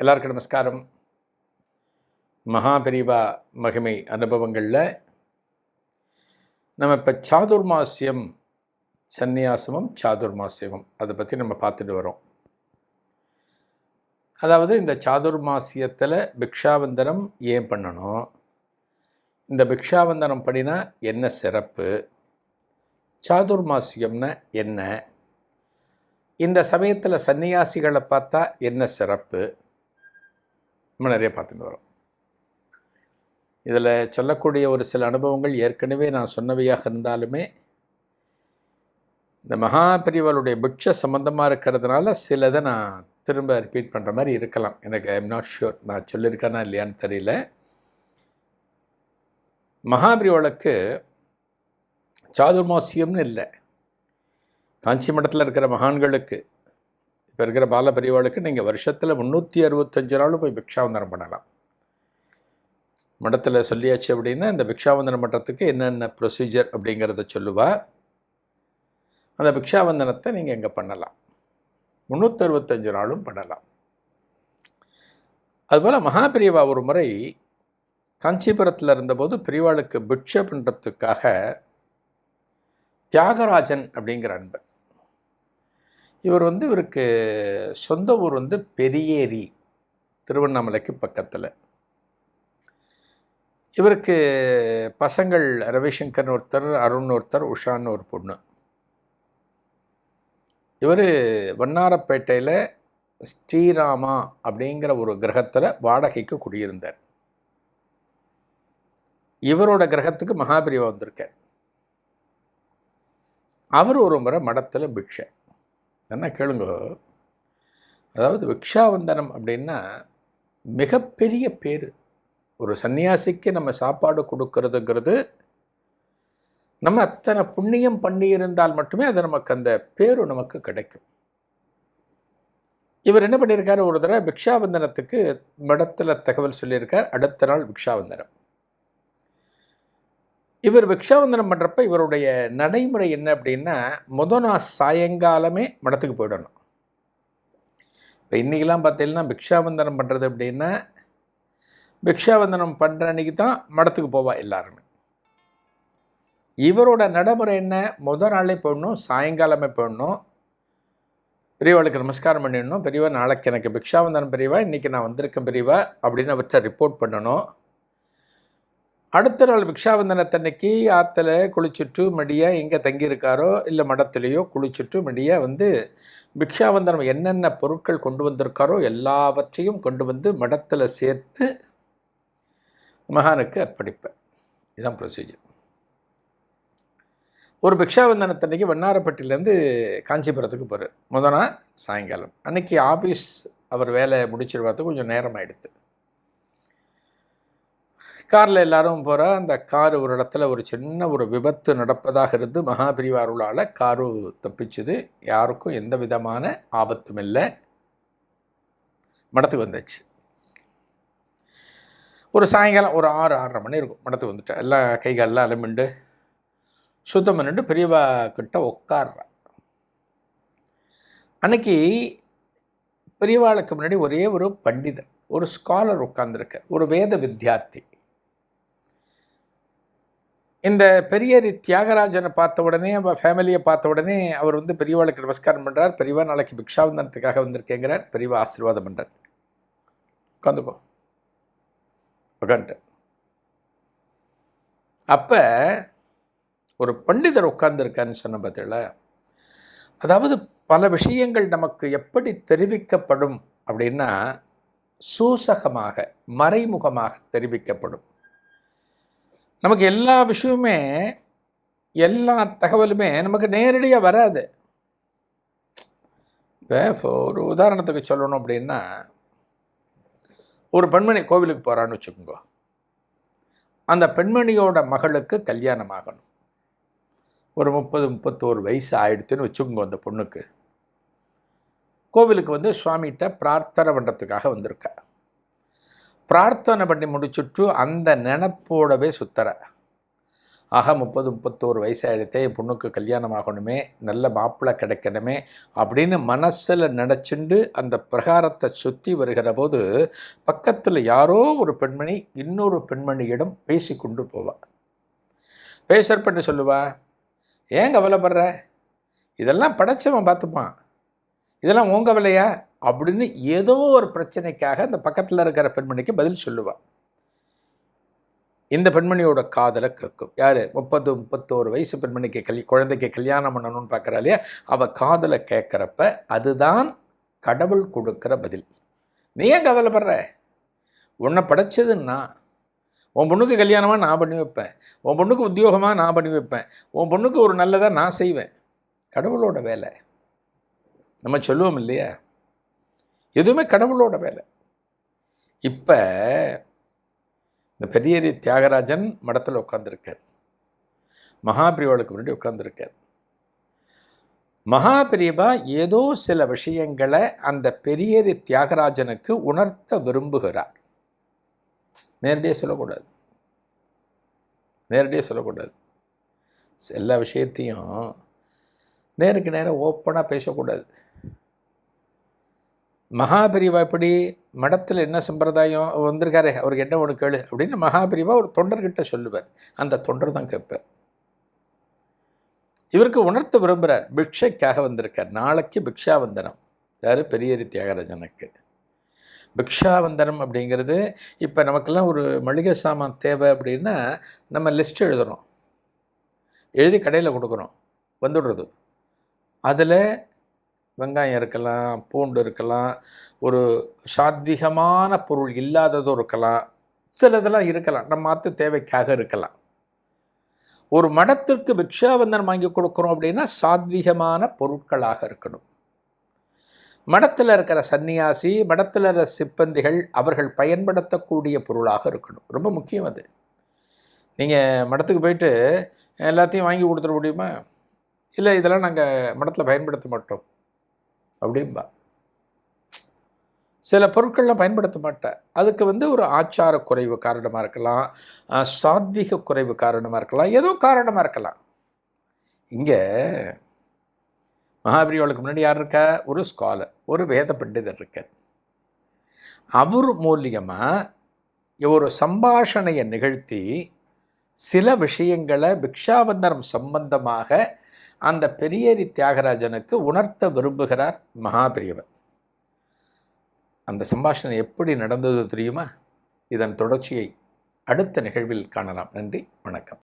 எல்லாருக்கும் நமஸ்காரம். மகாபெரிவா மகிமை அனுபவங்களில் நம்ம இப்போ சாதுர்மாசியம் சந்நியாசமும் சாதுர்மாசியமும் அதை பற்றி நம்ம பார்த்துட்டு வரோம். அதாவது இந்த சாதுர்மாசியத்தில் பிக்ஷாவந்தனம் ஏன் பண்ணணும்? இந்த பிக்ஷாவந்தனம் பண்ணினா என்ன சிறப்பு? சாதுர்மாசியம்னா என்ன? இந்த சமயத்தில் சன்னியாசிகளை பார்த்தா என்ன சிறப்பு? நம்ம நிறைய பார்த்துட்டு வரோம். இதில் சொல்லக்கூடிய ஒரு சில அனுபவங்கள் ஏற்கனவே நான் சொன்னவையாக இருந்தாலுமே இந்த மகாபரிவளுடைய பிக்ஷ சம்மந்தமாக இருக்கிறதுனால சிலதை நான் திரும்ப ரிப்பீட் பண்ணுற மாதிரி இருக்கலாம். எனக்கு ஐ எம் நாட் ஷூர் நான் சொல்லியிருக்கேனா இல்லையான்னு தெரியல. மகாபிரிவளுக்கு சாதுர்மாசியம்னு இல்லை. காஞ்சி மடத்தில் இருக்கிற மகான்களுக்கு இப்போ இருக்கிற பால பெரியவாளுக்கு நீங்கள் வருஷத்தில் முந்நூற்றி அறுபத்தஞ்சு நாளும் போய் பிக்ஷாவந்தனம் பண்ணலாம். மடத்தில் சொல்லியாச்சு அப்படின்னா இந்த பிக்ஷாவந்தன மட்டத்துக்கு என்னென்ன ப்ரொசீஜர் அப்படிங்கிறத சொல்லுவா. அந்த பிக்ஷாவந்தனத்தை நீங்கள் இங்கே பண்ணலாம். முந்நூற்றறுபத்தஞ்சு நாளும் பண்ணலாம். அதுபோல் மகாபிரிவா ஒரு முறை காஞ்சிபுரத்தில் இருந்தபோது பெரியவாளுக்கு பிக்ஷை பண்ணுறதுக்காக தியாகராஜன் அப்படிங்கிற அன்பர் இவர் வந்து இவருக்கு சொந்த ஊர் வந்து பெரியேரி திருவண்ணாமலைக்கு பக்கத்தில். இவருக்கு பசங்கள் ரவிசங்கர்னு ஒருத்தர் அருண் ஒருத்தர் உஷான்னு ஒரு பொண்ணு. இவர் வண்ணாரப்பேட்டையில் ஸ்ரீராமா அப்படிங்கிற ஒரு கிரகத்தில் வாடகைக்கு குடியிருந்தார். இவரோட கிரகத்துக்கு மகாபிரிவா வந்திருக்கார். அவர் ஒரு முறை மடத்தில் பிக்ஷை. என்ன கேளுங்க? அதாவது விக்ஷாவந்தனம் அப்படின்னா மிகப்பெரிய பேர். ஒரு சன்னியாசிக்கு நம்ம சாப்பாடு கொடுக்கறதுங்கிறது நம்ம அத்தனை புண்ணியம் பண்ணியிருந்தால் மட்டுமே அது நமக்கு அந்த பேரு நமக்கு கிடைக்கும். இவர் என்ன பண்ணியிருக்காரு? ஒரு தடவை பிக்ஷாவந்தனத்துக்கு மடத்தில் தகவல் சொல்லியிருக்கார். அடுத்த நாள் பிக்ஷாவந்தனம் இவர் பிக்ஷாவந்தனம் பண்ணுறப்ப இவருடைய நடைமுறை என்ன அப்படின்னா முத நாள் சாயங்காலமே மடத்துக்கு போயிடணும். இப்போ இன்றைக்கெலாம் பார்த்தீங்கன்னா பிக்ஷாவந்தனம் பண்ணுறது அப்படின்னா பிக்ஷாவந்தனம் பண்ணுற அன்றைக்கி தான் மடத்துக்கு போவா எல்லாருமே. இவரோட நடைமுறை என்ன? முத நாளே போயிடணும் சாயங்காலமே போயிடணும் பெரியவாளுக்கு நமஸ்காரம் பண்ணிடணும். பெரியவா நாளைக்கு எனக்கு பிக்ஷாவந்தனம் பெரியவா இன்றைக்கி நான் வந்திருக்கேன் பெரியவா அப்படின்னு அவர்கிட்ட ரிப்போர்ட் பண்ணணும். அடுத்த நாள் பிக்ஷாவந்தனத்தன்னைக்கு ஆற்றுல குளிச்சுட்டு மடியாக எங்கே தங்கியிருக்காரோ இல்லை மடத்துலேயோ குளிச்சுட்டு மடியாக வந்து பிக்ஷாவந்தனம் என்னென்ன பொருட்கள் கொண்டு வந்திருக்காரோ எல்லாவற்றையும் கொண்டு வந்து மடத்தில் சேர்த்து மகானுக்கு அர்ப்பணிப்பேன் இதுதான் ப்ரொசீஜர் ஒரு பிக்ஷாவந்தனத்தன்னைக்கு வண்ணாரப்பட்டியிலேருந்து காஞ்சிபுரத்துக்கு போகிறார் முத நாள் சாயங்காலம். அன்னைக்கு ஆஃபீஸ் அவர் வேலை முடிச்சிருவாரத்துக்கு கொஞ்சம் நேரம் ஆகிடுது காரில் எல்லாரும் போகிற அந்த கார் ஒரு இடத்துல ஒரு சின்ன ஒரு விபத்து நடப்பதாக இருந்து மகாபிரிவா அருளால் காரு தப்பிச்சுது. யாருக்கும் எந்த விதமான ஆபத்தும் இல்லை. மடத்துக்கு வந்தாச்சு. ஒரு சாயங்காலம் ஒரு ஆறு ஆறரை மணி இருக்கும். மடத்துக்கு வந்துட்டேன் எல்லாம் கை காலெல்லாம் அலமிண்டு சுத்தம் பண்ணிட்டு பெரியவா கிட்ட உட்கார்றேன் அன்னைக்கு பெரியவாளுக்கு முன்னாடி ஒரே ஒரு பண்டிதர் ஒரு ஸ்காலர் உட்கார்ந்துருக்க ஒரு வேத வித்தியார்த்தி இந்த பெரியரி தியாகராஜனை பார்த்த உடனே அவள் ஃபேமிலியை பார்த்த உடனே அவர் வந்து பெரியவாளுக்கு நமஸ்காரம் பண்ணுறார் பெரியவா நாளைக்கு பிக்ஷாவந்தனத்துக்காக வந்திருக்கேங்கிறார். பெரியவா ஆசீர்வாதம் பண்ணுறார் உட்காந்துக்கோ. உட்காந்துட்டு அப்போ ஒரு பண்டிதர் உட்கார்ந்துருக்காருன்னு சொன்ன பார்த்தீங்களா அதாவது பல விஷயங்கள் நமக்கு எப்படி தெரிவிக்கப்படும் அப்படின்னா சூசகமாக மறைமுகமாக தெரிவிக்கப்படும். நமக்கு எல்லா விஷயமுமே எல்லா தகவலுமே நமக்கு நேரடியாக வராது. இப்போ ஒரு உதாரணத்துக்கு சொல்லணும் அப்படின்னா ஒரு பெண்மணி கோவிலுக்கு போகிறான்னு வச்சுக்கோங்க. அந்த பெண்மணியோட மகளுக்கு கல்யாணம் ஆகணும். ஒரு முப்பது முப்பத்தோரு வயசு ஆயிடுத்துன்னு வச்சுக்கோங்க அந்த பொண்ணுக்கு. கோவிலுக்கு வந்து சுவாமிகிட்ட பிரார்த்தனை பண்ணுறதுக்காக வந்திருக்கா. பிரார்த்தனை பண்ணி முடிச்சுட்டு அந்த நினப்போடவே சுத்தர ஆக முப்பது முப்பத்தோரு வயசாகிடுத்தே என் பொண்ணுக்கு கல்யாணம் ஆகணுமே நல்ல மாப்பிள்ளை கிடைக்கணுமே அப்படின்னு மனசில் நினச்சிண்டு அந்த பிரகாரத்தை சுற்றி வருகிற போது பக்கத்தில் யாரோ ஒரு பெண்மணி இன்னொரு பெண்மணியிடம் பேசி கொண்டு போவாள் பேசற்பட்டு சொல்லுவா ஏன் கவலைப்படுற? இதெல்லாம் படைச்சவன் பார்த்துப்பான். இதெல்லாம் உங்க கவலையா? அப்படின்னு ஏதோ ஒரு பிரச்சனைக்காக அந்த பக்கத்தில் இருக்கிற பெண்மணிக்கு பதில் சொல்லுவாள் இந்த பெண்மணியோட காதலை கேட்கும் யார்? முப்பது முப்பத்தோரு வயசு பெண்மணிக்கு கல் குழந்தைக்கு கல்யாணம் பண்ணணும்னு பார்க்குறா இல்லையா? அவள் காதலை கேட்குறப்ப அதுதான் கடவுள் கொடுக்குற பதில். நீ ஏன் கவலைப்படுற? உன்னை படைச்சதுன்னா உன் பொண்ணுக்கு கல்யாணமாக நான் பண்ணி வைப்பேன். உன் பொண்ணுக்கு உத்தியோகமாக நான் பண்ணி வைப்பேன். உன் பொண்ணுக்கு ஒரு நல்லதாக நான் செய்வேன். கடவுளோட வேலை. நம்ம சொல்லுவோம் இல்லையா? எதுவுமே கடவுளோட வேலை. இப்போ இந்த பெரியரி தியாகராஜன் மடத்தில் உட்காந்துருக்கார் மகாபிரிவாளுக்கு முன்னாடி உட்காந்துருக்கார் மகாபிரிவா ஏதோ சில விஷயங்களை அந்த பெரியரி தியாகராஜனுக்கு உணர்த்த விரும்புகிறார். நேரடியாக சொல்லக்கூடாது. நேரடியாக சொல்லக்கூடாது. எல்லா விஷயத்தையும் நேருக்கு நேரம் ஓப்பனாக பேசக்கூடாது. மகாபிரிவா எப்படி மடத்தில் என்ன சம்பிரதாயம் வந்திருக்காரு அவருக்கு என்ன ஒன்று கேளு அப்படின்னு மகாபிரிவா ஒரு தொண்டர்கிட்ட சொல்லுவார். அந்த தொண்டர் தான் கேட்பார். இவருக்கு உணர்த்த விரும்புகிறார் பிக்ஷைக்காக வந்திருக்கார். நாளைக்கு பிக்ஷாவந்தனம். யார்? பெரியரி தியாகராஜனுக்கு. பிக்ஷாவந்தனம் அப்படிங்கிறது இப்போ நமக்கெல்லாம் ஒரு மளிகை சாமான் தேவை அப்படின்னா நம்ம லிஸ்ட் எழுதுகிறோம் எழுதி கடையில் கொடுக்குறோம். வந்துடுறது. அதில் வெங்காயம் இருக்கலாம் பூண்டு இருக்கலாம் ஒரு சாத்விகமான பொருள் இல்லாததும் இருக்கலாம். சிலதெல்லாம் இருக்கலாம். நம்ம மாற்று தேவைக்காக இருக்கலாம். ஒரு மடத்திற்கு பிக்ஷாவந்தனம் வாங்கி கொடுக்குறோம் அப்படின்னா சாத்விகமான பொருட்களாக இருக்கணும். மடத்தில் இருக்கிற சன்னியாசி மடத்தில் இருக்கிற சிப்பந்திகள் அவர்கள் பயன்படுத்தக்கூடிய பொருளாக இருக்கணும். ரொம்ப முக்கியம் அது. நீங்கள் மடத்துக்கு போயிட்டு எல்லாத்தையும் வாங்கி கொடுத்துட முடியுமா? இல்லை இதெல்லாம் நாங்கள் மடத்தில் பயன்படுத்த மாட்டோம். அப்படிம்பா சில பொருட்கள்லாம் பயன்படுத்த மாட்டேன். அதுக்கு வந்து ஒரு ஆச்சார குறைவு காரணமாக இருக்கலாம் சாத்விக குறைவு காரணமாக இருக்கலாம் ஏதோ காரணமாக இருக்கலாம். இங்கே மகாபிரிவாளுக்கு முன்னாடி யார் இருக்கா? ஒரு ஸ்காலர் ஒரு வேத பண்டிதர் இருக்க அவர் மூலியமாக ஒரு சம்பாஷணையை நிகழ்த்தி சில விஷயங்களை பிக்ஷாபந்தனம் சம்பந்தமாக அந்த பெரியேரி தியாகராஜனுக்கு உணர்த்த விரும்புகிறார் மகாபிரியவர். அந்த சம்பாஷணை எப்படி நடந்தது தெரியுமா? இதன் தொடர்ச்சியை அடுத்த நிகழ்வில் காணலாம். நன்றி வணக்கம்.